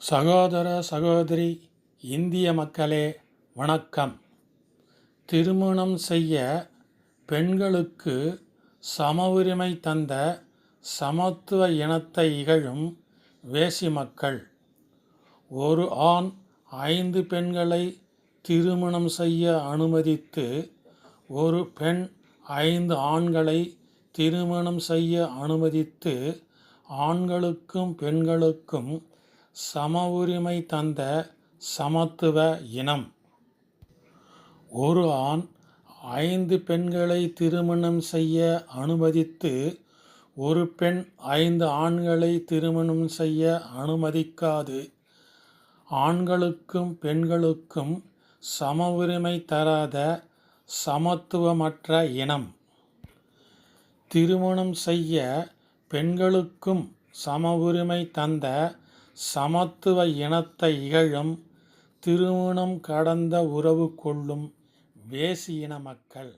சகோதர சகோதரி இந்திய மக்களே வணக்கம். திருமணம் செய்ய பெண்களுக்கு சம உரிமை தந்த சமத்துவ இனத்தை இகழும் வேசி மக்கள். ஒரு ஆண் ஐந்து பெண்களை திருமணம் செய்ய அனுமதித்து ஒரு பெண் ஐந்து ஆண்களை திருமணம் செய்ய அனுமதித்து ஆண்களுக்கும் பெண்களுக்கும் சம உரிமை தந்த சமத்துவ இனம். ஒரு ஆண் ஐந்து பெண்களை திருமணம் செய்ய அனுமதித்து ஒரு பெண் ஐந்து ஆண்களை திருமணம் செய்ய அனுமதிக்காது. ஆண்களுக்கும் பெண்களுக்கும் சம உரிமை தராத சமத்துவமற்ற இனம். திருமணம் செய்ய பெண்களுக்கும் சம உரிமை தந்த சமத்துவ இனத்தை இகழும் திருமணம் கடந்த உறவு கொள்ளும் வேசி இன மக்கள்.